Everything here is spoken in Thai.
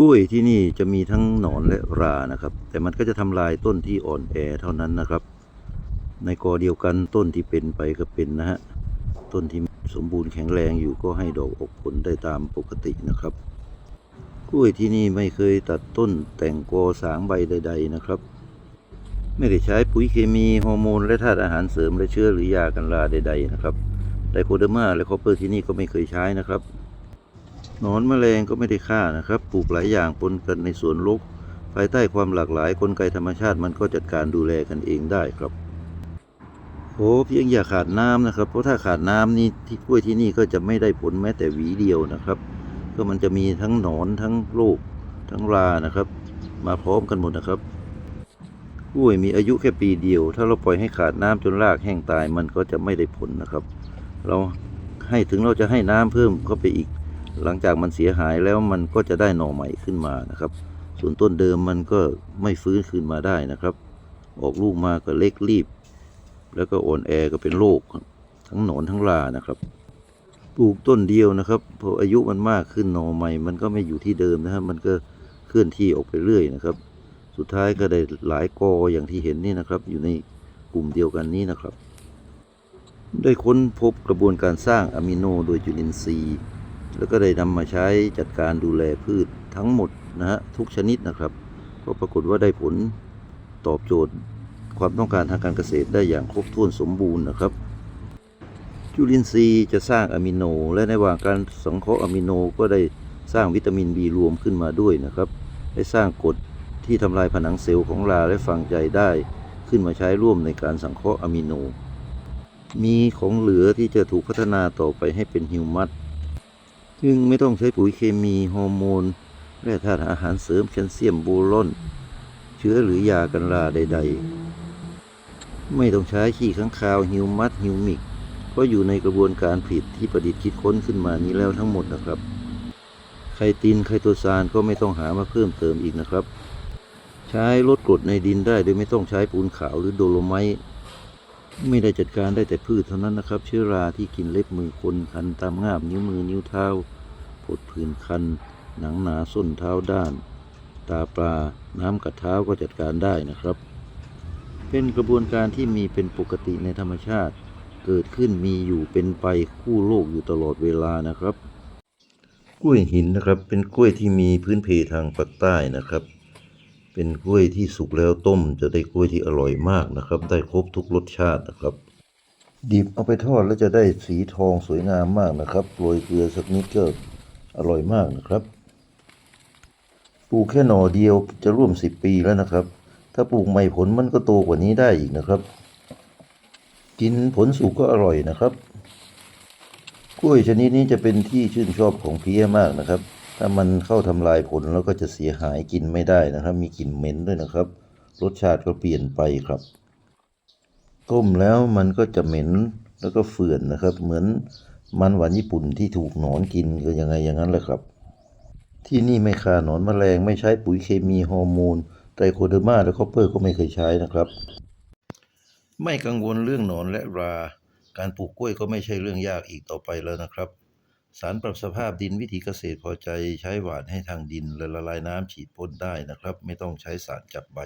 กล้วยที่นี่จะมีทั้งหนอนและรานะครับ แต่มันก็จะทำลายต้นที่อ่อนแอเท่านั้นนะครับ ในกอเดียวกันต้นที่เป็นไปก็เป็นนะฮะต้นที่สมบูรณ์แข็งแรงอยู่ก็ให้ดอกออกผลได้ตามปกตินะครับ กล้วยที่นี่ไม่เคยตัดต้นแต่งกอสางใบใด ๆนะครับ ไม่ได้ใช้ปุ๋ยเคมีฮอร์โมนและธาตุอาหารเสริมและเชื้อหรือยากันราใด ๆ นะครับไดโคเดอร์มาและคอปเปอร์ที่นี่ก็ไม่เคยใช้นะครับ นอนแมลงก็ไม่ได้ฆ่านะครับ ปลูกหลายอย่างปนกันในสวนรกภายใต้ความหลากหลายกลไกธรรมชาติมันก็จัดการดูแลกันเองได้ครับโอ้เพียงอย่าขาดน้ำนะครับ เพราะถ้าขาดน้ำนี่ที่กล้วยที่นี่ก็จะไม่ได้ผลแม้แต่หวีเดียวนะครับ ก็มันจะมีทั้งหนอนทั้งโรคทั้งรานะครับ มาพร้อมกันหมดนะครับกล้วยมีอายุแค่ปีเดียว ถ้าเราปล่อยให้ขาดน้ำจนรากแห้งตายมันก็จะไม่ได้ผลนะครับ เราให้ถึงเราจะให้น้ำเพิ่มเข้าไปอีก หลังจากมันเสียหายแล้วมันก็จะได้หน่อใหม่ขึ้นมานะครับ ส่วนต้นเดิมมันก็ไม่ฟื้นคืนมาได้นะครับ ออกลูกมาก็เล็กรีบ แล้วก็อ่อนแอก็เป็นโรคทั้งหนอนทั้งรานะครับปลูกต้นเดียวนะครับพออายุมันมากขึ้นหน่อใหม่ มันก็ไม่อยู่ที่เดิมนะครับมันก็เคลื่อนที่ออกไปเรื่อยนะครับ สุดท้ายก็ได้หลายกออย่างที่เห็นนี่นะครับ อยู่ในกลุ่มเดียวกันนี้นะครับ ได้ค้นพบกระบวนการสร้างอะมิโนโดยจุลินทรีย์ แล้วก็ได้นำมาใช้จัดการดูแลพืชทั้งหมดนะฮะทุกชนิดนะครับ ก็ปรากฏว่าได้ผลตอบโจทย์ความต้องการทางการเกษตรได้อย่างครบถ้วนสมบูรณ์นะครับ จุลินทรีย์จะสร้างอะมิโน และในระหว่างการสังเคราะห์อะมิโนก็ได้สร้างวิตามินบีรวมขึ้นมาด้วยนะครับ ได้สร้างกรดที่ทำลายผนังเซลล์ของราและฝังใจได้ขึ้นมาใช้ร่วมในการสังเคราะห์อะมิโน มีของเหลือที่จะถูกพัฒนาต่อไปให้เป็นฮิวมัส ซึ่งไม่ต้องใช้ปุ๋ยเคมีฮอร์โมนและธาตุอาหารเสริมแคลเซียมโบรอนเชื้อหรือยากันราใด ๆ ไม่ต้องใช้ขี้ข้างคาวฮิวมัสฮิวมิก เพราะอยู่ในกระบวนการผลิตที่ประดิษฐ์คิดค้นขึ้นมานี้แล้วทั้งหมดนะครับไคตินไคโตซานก็ไม่ต้องหามาเพิ่มเติมอีกนะครับ ใช้ลดกรดในดินได้โดยไม่ต้องใช้ปูนขาวหรือโดโลไมต์ไม่ได้จัดการได้แต่พืชเท่านั้นนะครับ เชื้อราที่กินเล็บมือคนคันตามง่ามนิ้วมือนิ้วเท้า ผดผื่นคัน หนังหนาส้นเท้าด้าน ตาปลา น้ำกัดเท้าก็จัดการได้นะครับ เป็นกระบวนการที่มีเป็นปกติในธรรมชาติ เกิดขึ้นมีอยู่เป็นไปคู่โลกอยู่ตลอดเวลานะครับ กล้วยหินนะครับเป็นกล้วยที่มีพื้นเพทางภาคใต้นะครับ เป็นกล้วยที่สุกแล้วต้มจะได้กล้วยที่อร่อยมากนะครับ ได้ครบทุกรสชาตินะครับดิบเอาไปทอดแล้วจะได้สีทองสวยงามมากนะครับ โรยเกลือสักนิดก็ อร่อยมากนะครับ ปลูกแค่หน่อเดียวจะร่วมสิบปีแล้วนะครับ ถ้าปลูกใหม่ผลมันก็โตกว่านี้ได้อีกนะครับ กินผลสุกก็อร่อยนะครับ กล้วยชนิดนี้จะเป็นที่ชื่นชอบของเพี้ยมากนะครับ ถ้ามันเข้าทำลายผลแล้วก็จะเสียหายกินไม่ได้นะครับ มีกลิ่นเหม็นด้วยนะครับ รสชาติก็เปลี่ยนไปครับต้มแล้วมันก็จะเหม็นแล้วก็เฟื่อนนะครับ เหมือน มันหวานญี่ปุ่นที่ถูกหนอนกินก็ยังไงอย่างนั้นแหละครับ ที่นี่ไม่ฆ่าหนอนแมลงไม่ใช้ปุ๋ยเคมีฮอร์โมนไตรโคเดอร์มาและคอปเปอร์ก็ไม่เคยใช้นะครับ ไม่กังวลเรื่องหนอนและรา การปลูกกล้วยก็ไม่ใช่เรื่องยากอีกต่อไปแล้วนะครับ สารปรับสภาพดินวิธีเกษตรพอใจใช้หวานให้ทางดินและละลายน้ำฉีดพ่นได้นะครับ ไม่ต้องใช้สารจับใบ